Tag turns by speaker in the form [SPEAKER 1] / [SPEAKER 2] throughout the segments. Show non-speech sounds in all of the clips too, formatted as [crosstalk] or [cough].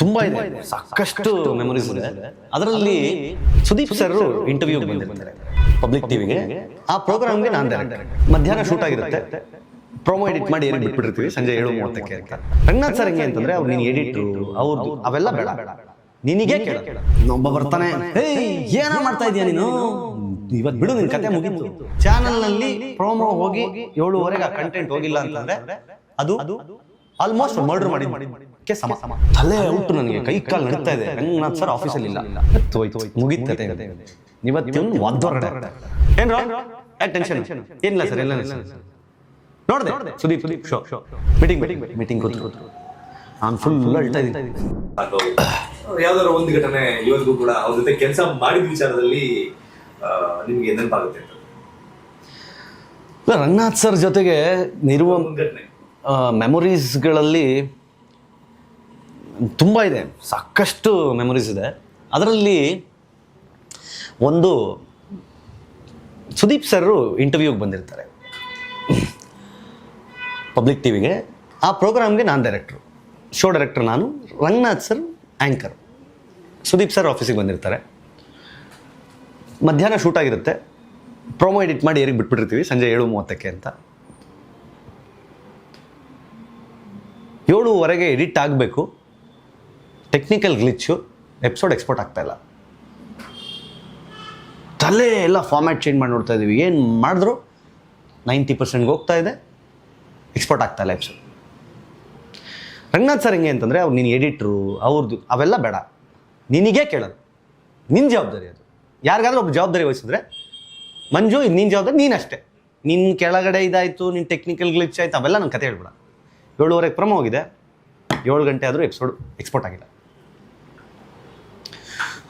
[SPEAKER 1] ತುಂಬಾ ಇದೆ. ಸಾಕಷ್ಟು ಮೆಮೊರೀಸ್ ಇದೆ. ಅದರಲ್ಲಿ ಸುದೀಪ್ ಸರ್ ಇಂಟರ್ವ್ಯೂ ಬಂದಿರ್ತಾರೆ ಪಬ್ಲಿಕ್ ಟಿವಿಗೆ ಆ ಪ್ರೋಗ್ರಾಮ್ಗೆ ನಾನು ಮಧ್ಯಾಹ್ನ ಶೂಟ್ ಆಗಿರುತ್ತೆ. ಪ್ರೊಮೋ ಎಡಿಟ್ ಮಾಡಿ ಏನು ಬಿಟ್ಬಿಟ್ಟಿರ್ತೀವಿ ಸಂಜೆ ಏಳು ಮೂವತ್ತಕ್ಕೆ ಅಂತ ರಂಗನಾಥ್ ಸರ್ ಹೆಂಗೆ ಅಂತಂದ್ರೆ ಅವ್ರು ನೀನು ಎಡಿಟ್ರು ಅವ್ರದ್ದು ಅವೆಲ್ಲ ಬೇಡ. ನಿನಗೆ ಕೇಳ ಒಬ್ಬ ಬರ್ತಾನೆ. ಏನ ಮಾಡ್ತಾ ಇದೀಯ ನೀನು? ಇವತ್ತು ಬಿಡು ನಿನ್ ಕತೆ ಮುಗೀತು. ಚಾನಲ್ನಲ್ಲಿ ಪ್ರೋಮೋ ಹೋಗಿ ಏಳುವರೆಗೆ ಆ ಕಂಟೆಂಟ್ ಹೋಗಿಲ್ಲ ಅಂತಂದ್ರೆ ಅದು ಆಲ್ಮೋಸ್ಟ್ ಮರ್ಡರ್ ಮಾಡಿ ಕೆ ಸಮ ತಲೆ ಉಂಟು ನನಗೆ ಕೈ ಕಾಲು ನಡೀತಾ ಇದೆ. ರಂಗನಾಥ್ ಸರ್ ಆಫೀಸಲ್ಲಿ ಇಲ್ಲ. ಹೋಯ್ತು ಹೋಯ್ತು ಮುಗೀತತೆ ಇವತ್ತಿನ ಒದ್ದೊರಗಡೆ ಏನ್ರೋ ಯಾಕೆ ಟೆನ್ಷನ್ ಏನಿಲ್ಲ ಸರ್ ಇಲ್ಲ ಸರ್ ನೋಡಿದೆ? Sudeep Sudeep show show. Meeting meeting meeting ಕೂತು ನಾನು ಫುಲ್ ಅಳ್ತಾ ಇದ್ದೀನಿ.
[SPEAKER 2] ಯಾವ್ದಾದ್ರು ಒಂದು ಘಟನೆ ಇವತ್ತಿಗೂ ಕೂಡ ಅವ್ರ ಜೊತೆ ಕೆಲಸ ಮಾಡಿದ ವಿಚಾರದಲ್ಲಿ ನಿಮ್ಗೆ ನೆನಪಾಗುತ್ತೆ
[SPEAKER 1] ರಂಗನಾಥ್ ಸರ್ ಜೊತೆಗೆ
[SPEAKER 2] ಘಟನೆ.
[SPEAKER 1] ಮೆಮೊರೀಸ್ಗಳಲ್ಲಿ ತುಂಬ ಇದೆ. ಸಾಕಷ್ಟು ಮೆಮೊರೀಸ್ ಇದೆ. ಅದರಲ್ಲಿ ಒಂದು ಸುದೀಪ್ ಸರ್ರು ಇಂಟರ್ವ್ಯೂಗೆ ಬಂದಿರ್ತಾರೆ. ಪಬ್ಲಿಕ್ ಟಿವಿಗೆ ಆ ಪ್ರೋಗ್ರಾಮ್ಗೆ ನಾನು ಡೈರೆಕ್ಟ್ರು ಶೋ ಡೈರೆಕ್ಟರ್ ನಾನು, Ranganath sir anchor Sudeep sir ಆಫೀಸಿಗೆ ಬಂದಿರ್ತಾರೆ. ಮಧ್ಯಾಹ್ನ ಶೂಟ್ ಆಗಿರುತ್ತೆ. ಪ್ರೊಮೋ ಎಡಿಟ್ ಮಾಡಿ ಏರಿಗೆ ಬಿಟ್ಬಿಟ್ಟಿರ್ತೀವಿ, ಸಂಜೆ ಏಳು ಮೂವತ್ತಕ್ಕೆ ಅಂತ. ಏಳುವರೆಗೆ ಎಡಿಟ್ ಆಗಬೇಕು. ಟೆಕ್ನಿಕಲ್ ಗ್ಲಿಚ್ಚು ಎಪಿಸೋಡ್ ಎಕ್ಸ್ಪೋರ್ಟ್ ಆಗ್ತಾ ಇಲ್ಲ. ತಲೆ ಎಲ್ಲ ಫಾರ್ಮ್ಯಾಟ್ ಚೇಂಜ್ ಮಾಡಿ ನೋಡ್ತಾ ಇದ್ದೀವಿ ಏನು ಮಾಡಿದ್ರು? ನೈಂಟಿ ಪರ್ಸೆಂಟ್ಗೆ ಹೋಗ್ತಾ ಇದೆ. ಎಕ್ಸ್ಪೋರ್ಟ್ ಆಗ್ತಾ ಇಲ್ಲ ಎಪಿಸೋಡ್ ರಂಗನಾಥ್ ಸರ್ ಹೆಂಗೆ ಅಂತಂದರೆ ಅವ್ರು ನೀನು ಎಡಿಟ್ರು ಅವ್ರದ್ದು ಅವೆಲ್ಲ ಬೇಡ. ನಿನಗೆ ಕೇಳೋದು. ನಿನ್ನ ಜವಾಬ್ದಾರಿ ಅದು. ಯಾರಿಗಾದ್ರೂ ಒಬ್ಬ ಜವಾಬ್ದಾರಿ ವಹಿಸಿದ್ರೆ, ಮಂಜು ಇದು ನಿನ್ನ ಜವಾಬ್ದಾರಿ ನೀನಷ್ಟೇ. ನಿನ್ನ ಕೆಳಗಡೆ ಇದಾಯಿತು ನಿನ್ನ ಟೆಕ್ನಿಕಲ್ ಗ್ಲಿಚ್ ಆಯಿತು, ಅವೆಲ್ಲ ನನ್ನ ಕತೆ ಹೇಳ್ಬೇಡ. ಏಳುವರೆಗೆ ಪ್ರಮೋ ಹೋಗಿದೆ ಏಳು ಗಂಟೆ ಆದರೂ ಎಪಿಸೋಡ್ ಎಕ್ಸ್ಪೋರ್ಟ್ ಆಗಿಲ್ಲ.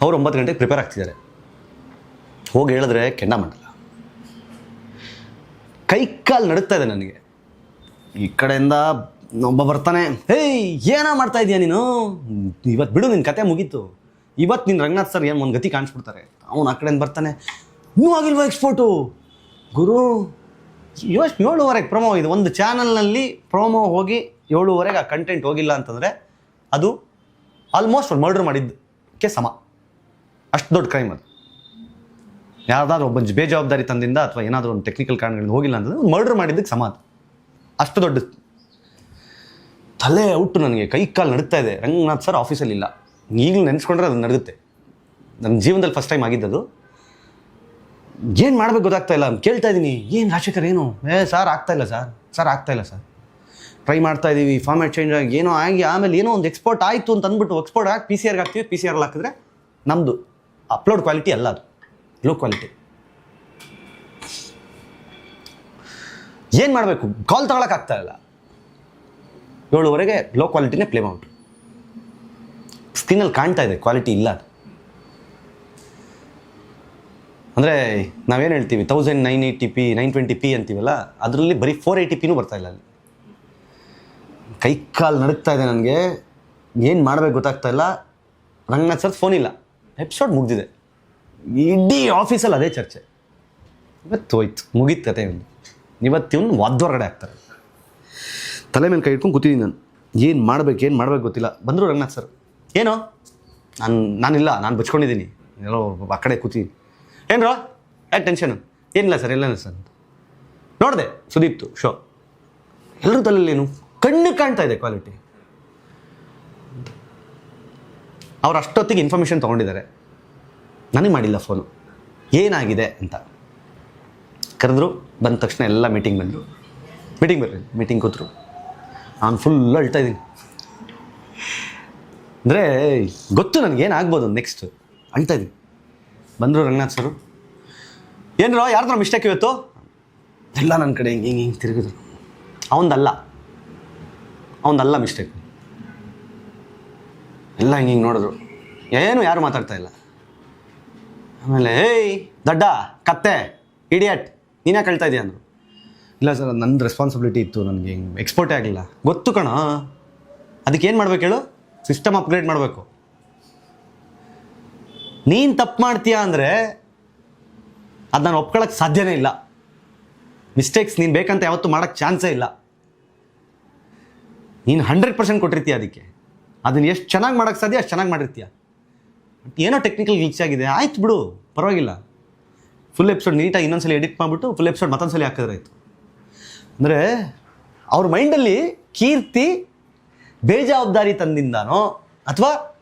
[SPEAKER 1] ಅವ್ರು ಒಂಬತ್ತು ಗಂಟೆಗೆ ಪ್ರಿಪೇರ್ ಆಗ್ತಿದ್ದಾರೆ. ಹೋಗಿ ಹೇಳಿದ್ರೆ ಕೆಂಡ ಮಾಡಲ್ಲ. ಕೈ ಕಾಲು ನಡುತ್ತಾ ಇದೆ ನನಗೆ. ಈ ಕಡೆಯಿಂದ ಒಬ್ಬ ಬರ್ತಾನೆ, ಹೇಯ್, ಏನೋ ಮಾಡ್ತಾ ಇದೀಯ ನೀನು? ಇವತ್ತು ಬಿಡು ನಿನ್ನ ಕತೆ ಮುಗೀತು. ಇವತ್ತು ನಿನ್ನ ರಂಗನಾಥ್ ಸರ್ ಏನು ಒಂದು ಗತಿ ಕಾಣಿಸ್ಬಿಡ್ತಾರೆ. ಅವನು ಆ ಕಡೆಯಿಂದ ಬರ್ತಾನೆ, ಇನ್ನೂ ಆಗಿಲ್ವಾ ಎಕ್ಸ್ಪೋರ್ಟು ಗುರು ಯೋಚ್ ಏಳುವರೆಗೆ ಪ್ರೊಮೋ ಇದೆ. ಒಂದು ಚಾನಲ್ನಲ್ಲಿ ಪ್ರೊಮೋ ಹೋಗಿ ಏಳುವರೆಗೆ ಆ ಕಂಟೆಂಟ್ ಹೋಗಿಲ್ಲ ಅಂತಂದರೆ ಅದು ಆಲ್ಮೋಸ್ಟ್ ಮರ್ಡರ್ ಮಾಡಿದ್ದಕ್ಕೆ ಸಮ. ಅಷ್ಟು ದೊಡ್ಡ ಕ್ರೈಮ್ ಅದು. ಯಾರಾದರೂ ಒಬ್ಬ ಬೇಜವಾಬ್ದಾರಿ ತಂದಿಂದ ಅಥವಾ ಏನಾದರೂ ಒಂದು ಟೆಕ್ನಿಕಲ್ ಕಾರಣಗಳಿಂದ ಹೋಗಿಲ್ಲ ಅಂತಂದ್ರೆ ಒಂದು ಮರ್ಡರ್ ಮಾಡಿದ್ದಕ್ಕೆ ಸಮಾಧಿ ಅಷ್ಟು ದೊಡ್ಡ ತಲೆ ಔಟು ನನಗೆ, ಕೈ ಕಾಲು ನಡುತ್ತಾ ಇದೆ. ರಂಗನಾಥ್ ಸರ್ ಆಫೀಸಲ್ಲಿ ಇಲ್ಲ. ಈಗಲೂ ನೆನೆಸ್ಕೊಂಡ್ರೆ ಅದು ನಡೆಯುತ್ತೆ ನನ್ನ ಜೀವನದಲ್ಲಿ ಫಸ್ಟ್ ಟೈಮ್ ಆಗಿದ್ದದು. ಏನು ಮಾಡಬೇಕು ಗೊತ್ತಾಗ್ತಾ ಇಲ್ಲ. ಕೇಳ್ತಾ ಇದ್ದೀನಿ ಏನು ರಾಜಶೇಖರ್, ಏನು? ಏ ಸರ್ ಆಗ್ತಾ ಇಲ್ಲ ಸರ್ ಸರ್ ಆಗ್ತಾ ಇಲ್ಲ ಸರ್ ಟ್ರೈ ಮಾಡ್ತಾ ಇದ್ದೀವಿ ಫಾರ್ಮ್ಯಾಟ್ ಚೇಂಜ್ ಆಗಿ, ಏನೋ ಆಗಿ, ಆಮೇಲೆ ಏನೋ ಒಂದು ಎಕ್ಸ್ಪೋರ್ಟ್ ಆಯಿತು ಅಂತ ಅಂದ್ಬಿಟ್ಟು ಎಕ್ಸ್ಪೋರ್ಟ್ ಆಗಿ ಪಿ ಸಿ ಆರ್ಗೆ ಹಾಕ್ತೀವಿ. ಪಿ ಸಿ ಆರ್ ಹಾಕಿದ್ರೆ ನಮ್ಮದು ಅಪ್ಲೋಡ್ ಕ್ವಾಲಿಟಿ ಅಲ್ಲ ಅದು. ಲೋ ಕ್ವಾಲಿಟಿ ಏನು ಮಾಡಬೇಕು? ಕಾಲ್ ತಗೊಳಕ್ಕಾಗ್ತಾ ಇಲ್ಲ. ಏಳುವರೆಗೆ ಲೋ ಕ್ವಾಲಿಟಿನೇ ಪ್ಲೇ ಮಾಡ್ಬಿಟ್ಟು ಸ್ಕ್ರೀನಲ್ಲಿ ಕಾಣ್ತಾ ಇದೆ ಕ್ವಾಲಿಟಿ ಇಲ್ಲ ಅದು. ಅಂದರೆ ನಾವೇನು ಹೇಳ್ತೀವಿ? Thousand nine eighty P nine twenty P ಅಂತೀವಲ್ಲ, ಅದರಲ್ಲಿ ಬರೀ ಫೋರ್ ಏಯ್ಟಿ ಪಿನೂ ಬರ್ತಾ ಇಲ್ಲ ಅಲ್ಲಿ. ಕೈ ಕಾಲು ನಡುಕ್ತಾ ಇದೆ ನನಗೆ. ಏನು ಮಾಡಬೇಕು ಗೊತ್ತಾಗ್ತಾ ಇಲ್ಲ. ರಂಗನಾಥ್ ಸರ್ ಫೋನ್ ಇಲ್ಲ. ಎಪಿಸೋಡ್ ಮುಗ್ದಿದೆ. ಇಡೀ ಆಫೀಸಲ್ಲಿ ಅದೇ ಚರ್ಚೆ. ಇವತ್ತು ಹೋಯ್ತು ಮುಗೀತು ಕತೆ ಒಂದು ಇವನು ಹೊರಗಡೆ ಆಗ್ತಾರೆ. ತಲೆ ಮೇಲೆ ಕೈ ಇಟ್ಕೊಂಡು ಕೂತಿದ್ದೀನಿ ನಾನು. ಏನು ಮಾಡ್ಬೇಕು ಏನು ಮಾಡ್ಬೇಕು ಗೊತ್ತಿಲ್ಲ. ಬಂದರು ರಂಗನಾಥ್ ಸರ್. ಏನು? ನಾನು, ನಾನಿಲ್ಲ, ನಾನು ಬಚ್ಕೊಂಡಿದ್ದೀನಿ. ಎಲ್ಲೋ ಆ ಕಡೆ ಕೂತಿದ್ದೀನಿ ಏನ್ರೋ? ಯಾಕೆ ಟೆನ್ಷನ್ ಏನಿಲ್ಲ ಸರ್ ಇಲ್ಲ ಸರ್. ನೋಡಿದೆ ಸುದೀಪ್ತು ಶೋ ಎಲ್ಲರೂ ತಲೆಯಲ್ಲೇನು ಕಣ್ಣು ಕಾಣ್ತಾ ಇದೆ ಕ್ವಾಲಿಟಿ ಅವ್ರು ಅಷ್ಟೊತ್ತಿಗೆ ಇನ್ಫಾರ್ಮೇಷನ್ ತೊಗೊಂಡಿದ್ದಾರೆ. ನನಗೆ ಮಾಡಿಲ್ಲ ಫೋನು ಏನಾಗಿದೆ ಅಂತ. ಕರೆದ್ರು, ಬಂದ ತಕ್ಷಣ ಎಲ್ಲ ಮೀಟಿಂಗ್ ಬಂದರು. ಮೀಟಿಂಗ್ ಬರ್ರಿ ಮೀಟಿಂಗ್ ಕೂತರು. ನಾನು ಫುಲ್ ಅಳ್ತಾ ಇದ್ದೀನಿ. ಅಂದರೆ, ಗೊತ್ತು ನನಗೆ ಏನಾಗ್ಬೋದು ನೆಕ್ಸ್ಟ್ ಅಳ್ತಾ ಇದ್ದೀನಿ. ಬಂದರು ರಂಗನಾಥ್ ಸರು. ಏನ್ರೋ, ಯಾರ್ದ್ರ ಮಿಸ್ಟೇಕ್ ಇವತ್ತು? ಎಲ್ಲ ನನ್ನ ಕಡೆ ಹಿಂಗೆ ಹಿಂಗೆ ಹಿಂಗೆ ತಿರುಗಿದ್ರು. ಅವನದಲ್ಲ. ಅವನದಲ್ಲ ಮಿಸ್ಟೇಕ್ ಎಲ್ಲ ಹಿಂಗೆ ಹಿಂಗೆ ನೋಡಿದ್ರು. ಏನು ಯಾರು ಮಾತಾಡ್ತಾ ಇಲ್ಲ. ಆಮೇಲೆ, ಏಯ್, ದಡ್ಡ, ಕತ್ತೆ ಇಡಿಯಟ್ ನೀನೇ ಕಳ್ತಾ ಇದೀಯ? ಅಂದರು. ಇಲ್ಲ ಸರ್ ನನ್ನ ರೆಸ್ಪಾನ್ಸಿಬಿಲಿಟಿ ಇತ್ತು, ನನಗೆ ಹಿಂಗೆ ಎಕ್ಸ್ಪೋರ್ಟೇ ಆಗಲಿಲ್ಲ. ಗೊತ್ತು ಕಣ, ಅದಕ್ಕೆ ಏನು ಮಾಡ್ಬೇಕು ಹೇಳು? ಸಿಸ್ಟಮ್ ಅಪ್ಗ್ರೇಡ್ ಮಾಡಬೇಕು. ನೀನು ತಪ್ಪು ಮಾಡ್ತೀಯಾ ಅಂದರೆ, ಅದು ನಾನು ಒಪ್ಕೊಳ್ಳೋಕ್ಕೆ ಸಾಧ್ಯನೇ ಇಲ್ಲ. ಮಿಸ್ಟೇಕ್ಸ್ ನೀನು ಬೇಕಂತ ಯಾವತ್ತೂ ಮಾಡೋಕ್ಕೆ ಚಾನ್ಸೇ ಇಲ್ಲ. ನೀನು ಹಂಡ್ರೆಡ್ ಪರ್ಸೆಂಟ್ ಕೊಟ್ಟಿರ್ತೀಯ ಅದಕ್ಕೆ. ಅದನ್ನ ಎಷ್ಟು ಚೆನ್ನಾಗಿ ಮಾಡೋಕ್ಕೆ ಸಾಧ್ಯ ಅಷ್ಟು ಚೆನ್ನಾಗಿ ಮಾಡಿರ್ತೀಯ? ಏನೋ ಟೆಕ್ನಿಕಲ್ ಗ್ಲಿಚ್ ಆಗಿದೆ. ಆಯ್ತು ಬಿಡು ಪರವಾಗಿಲ್ಲ. ಫುಲ್ ಎಪಿಸೋಡ್ ನೀಟಾಗಿ ಇನ್ನೊಂದ್ಸಲ ಎಡಿಟ್ ಮಾಡಿಬಿಟ್ಟು ಫುಲ್ ಎಪಿಸೋಡ್ ಮತ್ತೊಂದ್ಸಲಿ ಹಾಕಿದ್ರಾಯ್ತು ಅಂದರೆ ಅವ್ರ ಮೈಂಡಲ್ಲಿ ಕೀರ್ತಿ ಬೇಜವಾಬ್ದಾರಿ ತಂದಿಂದಾನೋ ಅಥವಾ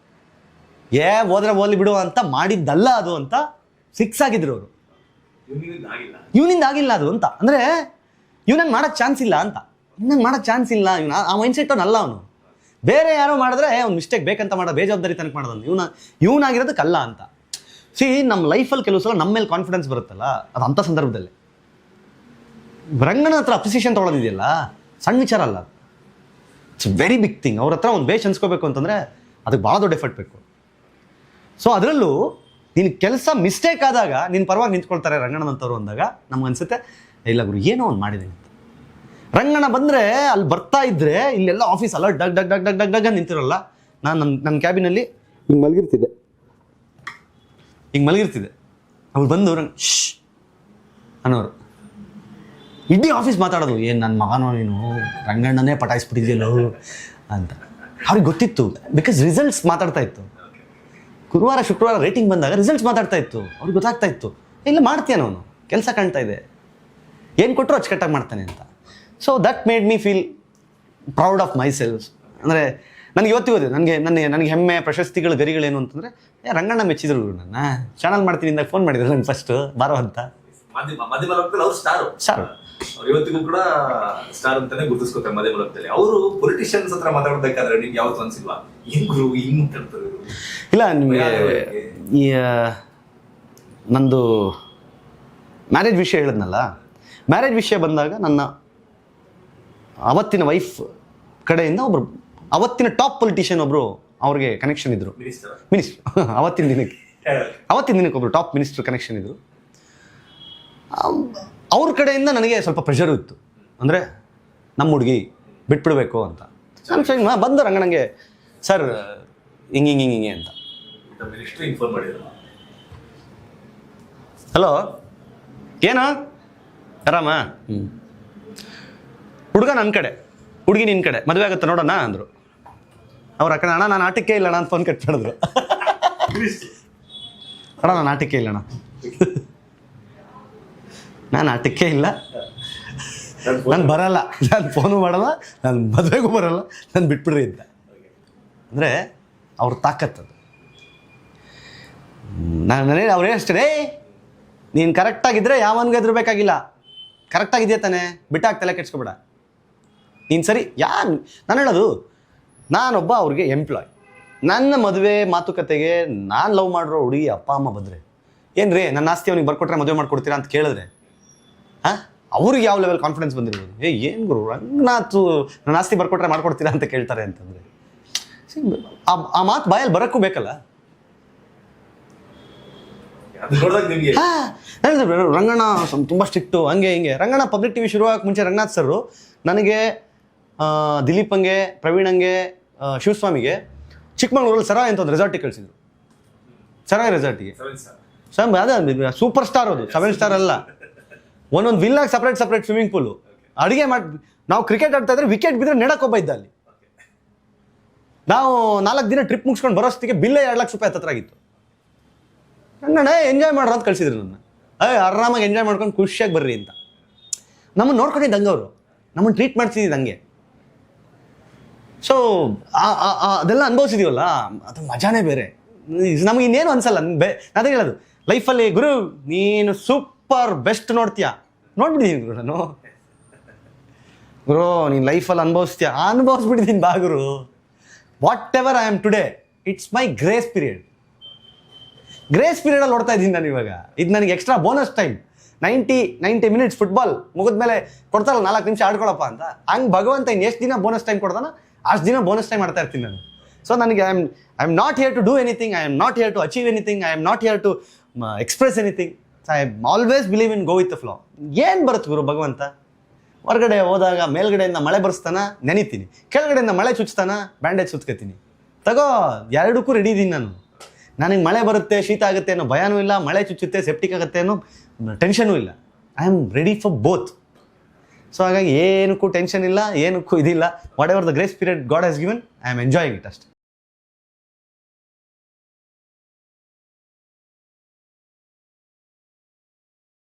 [SPEAKER 1] ಏ ಹೋದ್ರೆ ಹೋಗ್ಲಿ ಬಿಡು ಅಂತ ಮಾಡಿದ್ದಲ್ಲ ಅದು ಅಂತ ಫಿಕ್ಸ್ ಆಗಿದ್ರು ಅವರು. ಇವನಿಂದ ಆಗಿಲ್ಲ. ಅದು ಅಂತ. ಅಂದರೆ ಇವನಂಗೆ ಮಾಡೋಕ್ಕೆ ಚಾನ್ಸ್ ಇಲ್ಲ ಅಂತ. ಇವನಂಗೆ ಮಾಡೋಕ್ಕೆ ಚಾನ್ಸ್ ಇಲ್ಲ. ಇವನು ಆ ಮೈಂಡ್ ಸೆಟ್ ಅಲ್ಲ ಅವನು. ಬೇರೆ ಯಾರೋ ಮಾಡಿದ್ರೆ ಅವ್ನು ಮಿಸ್ಟೇಕ್ ಬೇಕಂತ ಮಾಡೋ, ಬೇಜವಾಬ್ದಾರಿ ತನಕ ಮಾಡೋದು ಇವನ ಇವನಾಗಿರೋದಕ್ಕಲ್ಲ ಅಂತ. ಸಿ ನಮ್ಮ ಲೈಫಲ್ಲಿ ಕೆಲವು ಸಲ ನಮ್ಮ ಮೇಲೆ ಕಾನ್ಫಿಡೆನ್ಸ್ ಬರುತ್ತಲ್ಲ, ಅದು ಅಂಥ ಸಂದರ್ಭದಲ್ಲಿ. ರಂಗನ ಹತ್ರ ಅಪ್ರಿಸಿಯೇಷನ್ ತೊಗೊಳೋದಿದೆಯಲ್ಲ, ಸಣ್ಣ ವಿಚಾರ ಅಲ್ಲ ಇಟ್ಸ್ ವೆರಿ ಬಿಗ್ ಥಿಂಗ್ ಅವ್ರ ಹತ್ರ ಒಂದು ಬೇಷ್ ಅನ್ಸ್ಕೋಬೇಕು ಅಂತಂದರೆ, ಅದಕ್ಕೆ ಭಾಳ ದೊಡ್ಡ ಎಫರ್ಟ್ ಬೇಕು. ಸೊ ಅದರಲ್ಲೂ ನಿನ್ನ ಕೆಲಸ ಮಿಸ್ಟೇಕ್ ಆದಾಗ ನಿನ್ನ ಪರವಾಗಿ ನಿಂತ್ಕೊಳ್ತಾರೆ ರಂಗಣ್ಣನಂತವ್ರು ಅಂದಾಗ ನಮ್ಗೆ ಅನಿಸುತ್ತೆ ಇಲ್ಲ ಗುರು, ಏನೋ ಒಂದು ಮಾಡಿದ್ದೀನಿ ರಂಗಣ್ಣ ಬಂದರೆ ಅಲ್ಲಿ ಬರ್ತಾ ಇದ್ರೆ ಇಲ್ಲೆಲ್ಲ ಆಫೀಸ್ ಅಲ್ಲ ಡಗ್ ಡಗ್ ಡಗ್ ಡಗ್ ಡಗ್ ಡಗ್ ನಿಂತಿರಲ್ಲ. ನಾನು ನನ್ನ ನನ್ನ ಕ್ಯಾಬಿನಲ್ಲಿ ಹಿಂಗೆ ಮಲಗಿರ್ತಿದ್ದೆ. ಹಿಂಗೆ ಮಲಗಿರ್ತಿದ್ದೆ. ಅವ್ರು ಬಂದು ರಂಗ್ ಶ್ ಅನ್ನೋರು. ಇಡೀ ಆಫೀಸ್ ಮಾತಾಡೋದು ಏನು ನನ್ನ ಮಗನೋ ನೀನು? ರಂಗಣ್ಣನೇ ಪಟಾಯಿಸ್ಬಿಟ್ಟಿದ್ಯಲ್ಲೋ? ಅಂತ. ಅವ್ರಿಗೆ ಗೊತ್ತಿತ್ತು ಬಿಕಾಸ್ ರಿಸಲ್ಟ್ಸ್ ಮಾತಾಡ್ತಾ ಇತ್ತು. ಗುರುವಾರ ಶುಕ್ರವಾರ ರೇಟಿಂಗ್ ಬಂದಾಗ ರಿಸಲ್ಟ್ಸ್ ಮಾತಾಡ್ತಾ ಇತ್ತು. ಅವ್ರಿಗೆ ಗೊತ್ತಾಗ್ತಾ ಇತ್ತು. ಇಲ್ಲ ಮಾಡ್ತೀಯ ಅವನು ಕೆಲಸ ಕಾಣ್ತಾ ಇದೆ. ಏನು ಕೊಟ್ಟರು ಅಚ್ಚುಕಟ್ಟಾಗಿ ಮಾಡ್ತಾನೆ ಅಂತ. So that made me feel proud of my self ಅಂದರೆ ನನಗೆ ಇವತ್ತಿಗೂ ಇದೆ ನನಗೆ ನನ್ನ ನನಗೆ ಹೆಮ್ಮೆ ಪ್ರಶಸ್ತಿಗಳು ಗರಿಗಳೇನು ಅಂತಂದರೆ ಏ ರಂಗಣ್ಣ ಮೆಚ್ಚಿದ್ರು ನನ್ನ. ಚಾನಲ್ ಮಾಡ್ತೀನಿ ಇಂದಾಗ ಫೋನ್ ಮಾಡಿದ್ರು ನಂಗೆ ಫಸ್ಟು ಬಾರೋ ಅಂತ.
[SPEAKER 2] ಸ್ಟಾರ್ ಇವತ್ತಿಗೂ ಕೂಡ ಸ್ಟಾರ್ ಅಂತಾನೆ ಗುರುತಿಸ್ಕೊತಾರೆ ಮದುವೆ ಅವರು ಪೊಲಿಟಿಷಿಯನ್ಸ್ ಹತ್ರ ಮಾತಾಡ್ಬೇಕಾದ್ರೆ ನಿಮ್ಗೆ ಯಾವತ್ತು ಅನ್ಸಿಲ್ವಾ? ಹಿಂಗ್ ಗುರು ಹಿಂಗ್ ಮಾತಾಡ್ತಾರೆ ಇವ್ರು?
[SPEAKER 1] ಇಲ್ಲ ನಿಮಗೆ ನಂದು ಮ್ಯಾರೇಜ್ ವಿಷಯ ಹೇಳಿದ್ನಲ್ಲ ಮ್ಯಾರೇಜ್ ವಿಷಯ ಬಂದಾಗ ನನ್ನ ಅವತ್ತಿನ ವೈಫ್ ಕಡೆಯಿಂದ ಒಬ್ರು ಅವತ್ತಿನ ಟಾಪ್ ಪೊಲಿಟಿಷಿಯನ್ ಒಬ್ರು ಅವ್ರಿಗೆ ಕನೆಕ್ಷನ್ ಇದ್ರು.
[SPEAKER 2] ಮಿನಿಸ್ಟರ್ [laughs]
[SPEAKER 1] ಅವತ್ತಿನ ದಿನಕ್ಕೆ. ಅವತ್ತಿನ ದಿನಕ್ಕೆ ಒಬ್ರು ಟಾಪ್ ಮಿನಿಸ್ಟರ್ ಕನೆಕ್ಷನ್ ಇದ್ರು. ಅವ್ರ ಕಡೆಯಿಂದ ನನಗೆ ಸ್ವಲ್ಪ ಪ್ರೆಷರ್ ಇತ್ತು. ಅಂದರೆ ನಮ್ಮ ಹುಡುಗಿ ಬಿಟ್ಬಿಡಬೇಕು ಅಂತ. ನಾನು ಫ್ರೆಂಡ್ ಬಂದ ನನಗೆ ಸರ್ ಹಿಂಗೆ ಹಿಂಗೆ ಹಿಂಗೆ ಹಿಂಗೆ ಅಂತ. ಹಲೋ ಏನು? ಆರಾಮ? ಹ್ಞೂ ಹುಡುಗ ನನ್ನ ಕಡೆ, ಹುಡುಗಿ ನಿನ್ನ ಕಡೆ, ಮದುವೆ ಆಗುತ್ತೆ ನೋಡೋಣ ಅಂದರು. ಅವ್ರ ಅಕ್ಕ ಅಣ್ಣ, ನಾನು ಆಟಕ್ಕೆ ಇಲ್ಲ ಅಂತ ಫೋನ್ ಕಟ್ ಹೇಳಿದ್ರು ಅಣ್ಣ, ನಾನು ಆಟಕ್ಕೆ ಇಲ್ಲಣ್ಣ ನಾನು ಆಟಕ್ಕೆ ಇಲ್ಲ.
[SPEAKER 2] ನನ್
[SPEAKER 1] ನಾನು ಬರಲ್ಲ. ನಾನು ಫೋನು ಮಾಡಲ್ಲ. ನಾನು ಮದುವೆಗೂ ಬರಲ್ಲ. ನಾನು ಬಿಟ್ಬಿಡ್ರಿ ಇದ್ದ ಅಂದರೆ ಅವ್ರ ತಾಕತ್ತದು ನಾನು ನನಗೆ ಅವ್ರು ಅಷ್ಟೇ ನೀನು ಕರೆಕ್ಟಾಗಿದ್ದರೆ ಯಾವನ್ಗೂ ಹೆದರ್ಬೇಕಾಗಿಲ್ಲ. ಕರೆಕ್ಟಾಗಿದೆಯಾ ತಾನೆ? ಬಿಟ್ಟಾಗ ತಲೆ ಕೆಡ್ಸ್ಕೊಬೇಡ. ನೀನು ಸರಿ ಯಾ ನಾನು ಹೇಳೋದು ನಾನೊಬ್ಬ ಅವ್ರಿಗೆ ಎಂಪ್ಲಾಯ್ ನನ್ನ ಮದುವೆ ಮಾತುಕತೆಗೆ ನಾನು ಲವ್ ಮಾಡಿರೋ ಹುಡುಗಿ ಅಪ್ಪ ಅಮ್ಮ ಬಂದರೆ. ಏನು ರೀ ನನ್ನ ಆಸ್ತಿ ಅವ್ನಿಗೆ ಬರ್ಕೊಟ್ರೆ ಮದುವೆ ಮಾಡ್ಕೊಡ್ತೀರಾ ಅಂತ ಕೇಳಿದ್ರೆ? ಹಾಂ? ಅವ್ರಿಗೆ ಯಾವ ಲೆವೆಲ್ ಕಾನ್ಫಿಡೆನ್ಸ್ ಬಂದಿರೋದು? ಏ ಏನು ಗುರು ರಂಗನಾಥ್ ನನ್ನ ಆಸ್ತಿ ಬರ್ಕೊಟ್ರೆ ಮಾಡ್ಕೊಡ್ತೀರಾ ಅಂತ ಕೇಳ್ತಾರೆ ಅಂತಂದರೆ. ಆ- ಮಾತು ಬಾಯಲ್ಲಿ ಬರೋಕ್ಕೂ ಬೇಕಲ್ಲ? ರಂಗಣ್ಣ ತುಂಬ ಸ್ಟ್ರಿಕ್ಟು ಹಂಗೆ ಹಿಂಗೆ. ರಂಗಣ್ಣ ಪಬ್ಲಿಕ್ ಟಿವಿ ಶುರುವಾಗಕ್ಕೆ ಮುಂಚೆ ರಂಗನಾಥ್ ಸರ್ ನನಗೆ ದಿಲೀಪಂಗೆ ಪ್ರವೀಣಂಗೆ ಶಿವಸ್ವಾಮಿಗೆ ಚಿಕ್ಕಮಂಗ್ಳೂರಲ್ಲಿ ಸರ ಅಂತ ಒಂದು ರೆಸಾರ್ಟಿಗೆ ಕಳಿಸಿದ್ರು. ಸರ ರೆಸಾರ್ಟಿಗೆ ಸರ್ ಅದೇ ಸೂಪರ್ ಸ್ಟಾರ್ ಅದು ಸೆವೆನ್ ಸ್ಟಾರ್ ಅಲ್ಲ. ಒಂದೊಂದು ವಿಲ್ಲಾಗಿ ಸಪ್ರೇಟ್ ಸಪ್ರೇಟ್ ಸ್ವಿಮ್ಮಿಂಗ್ ಪೂಲು ಅಡುಗೆ ಮಾಡಿ ನಾವು ಕ್ರಿಕೆಟ್ ಆಡ್ತಾ ಇದ್ರೆ ವಿಕೆಟ್ ಬಿದ್ದರೆ ನೆಡಕ್ಕೊಬ್ಬ ಇದ್ದ ಅಲ್ಲಿ. ನಾವು ನಾಲ್ಕು ದಿನ ಟ್ರಿಪ್ ಮುಗಿಸ್ಕೊಂಡು ಬರೋಷ್ಟಿಗೆ ಬಿಲ್ಲೇ ಎರಡು ಲಕ್ಷ ರೂಪಾಯಿ ಹತ್ರ ಆಗಿತ್ತು. ನನ್ನ ಎಂಜಾಯ್ ಮಾಡ್ರ ಅಂತ ಕಳಿಸಿದ್ರು ನನ್ನ ಏ ಆರಾಮಾಗಿ ಎಂಜಾಯ್ ಮಾಡ್ಕೊಂಡು ಖುಷಿಯಾಗಿ ಬರ್ರಿ ಅಂತ. ನಮ್ಮನ್ನು ನೋಡ್ಕೊಂಡಿದ್ದು ಹಂಗೆ ಅವರು ನಮ್ಮನ್ನು ಟ್ರೀಟ್ ಮಾಡ್ತಿದ್ದು ಹಂಗೆ. ಸೊ ಅದೆಲ್ಲ ಅನುಭವಿಸಿದೀವಲ್ಲ? ಅದು ಮಜಾನೇ ಬೇರೆ. ನಮಗೆ ಇನ್ನೇನು ಅನ್ಸಲ್ಲ. ಬೇ ಅದೇ ಹೇಳೋದು. ಲೈಫಲ್ಲಿ ಗುರು, ನೀನು ಸೂಪರ್ ಬೆಸ್ಟ್ ನೋಡ್ತೀಯ? ನೋಡ್ಬಿಟ್ಟಿದ್ದೀನಿ ಗುರು ನಾನು. ಗುರು, ನೀನು ಲೈಫಲ್ಲಿ ಅನುಭವಿಸ್ತೀಯ? ಅನುಭವಿಸ್ಬಿಟ್ಟಿದ್ದೀನಿ ಬಾ ಗುರು. Whatever I am today it's my grace period grace ಪೀರಿಯಡಲ್ಲಿ ನೋಡ್ತಾ ಇದ್ದೀನಿ ನಾನು ಇವಾಗ. ಇದು ನನಗೆ extra bonus time ninety ninety minutes football ಮುಗಿದ್ಮೇಲೆ ಕೊಡ್ತಾರಲ್ಲ, ನಾಲ್ಕು ನಿಮಿಷ ಆಡ್ಕೊಳಪ್ಪ ಅಂತ. ಹಂಗೆ ಭಗವಂತ ಇನ್ನು ಎಷ್ಟು ದಿನ ಬೋನಸ್ ಟೈಮ್ ಕೊಡ್ತಾನ ಅಷ್ಟು ದಿನ ಬೋನಸ್ ಟೈಮ್ ಮಾಡ್ತಾ ಇರ್ತೀನಿ ನಾನು. ಸೊ ನನಗೆ I am I am not here to do anything I am not here to achieve anything I am not here to express anything I always believe in go with flow ಏನು ಬರುತ್ತೆ ಗುರು ಭಗವಂತ? ಹೊರಗಡೆ ಹೋದಾಗ ಮೇಲ್ಗಡೆಯಿಂದ ಮಳೆ ಬರ್ಸ್ತಾನ, ನೆನಿತೀನಿ. ಕೆಳಗಡೆಯಿಂದ ಮಳೆ ಚುಚ್ತಾನ ಬ್ಯಾಂಡೇಜ್ ಸುತ್ಕೋತೀನಿ. ತಗೋ, ಎರಡಕ್ಕೂ ರೆಡಿ ಇದ್ದೀನಿ ನಾನು. ನನಗೆ ಮಳೆ ಬರುತ್ತೆ, ಶೀತ ಆಗುತ್ತೆ ಅನ್ನೋ ಭಯನೂ ಇಲ್ಲ, ಮಳೆ ಚುಚ್ಚುತ್ತೆ ಸೆಪ್ಟಿಕ್ ಆಗುತ್ತೆ ಅನ್ನೋ ಟೆನ್ಷನೂ ಇಲ್ಲ. I am ready for both so ಹಾಗಾಗಿ ಏನಕ್ಕೂ ಟೆನ್ಷನ್ ಇಲ್ಲ ಏನಕ್ಕೂ ಇದಿಲ್ಲ. Whatever the grace period God has given I am enjoying it ಅಷ್ಟೇ.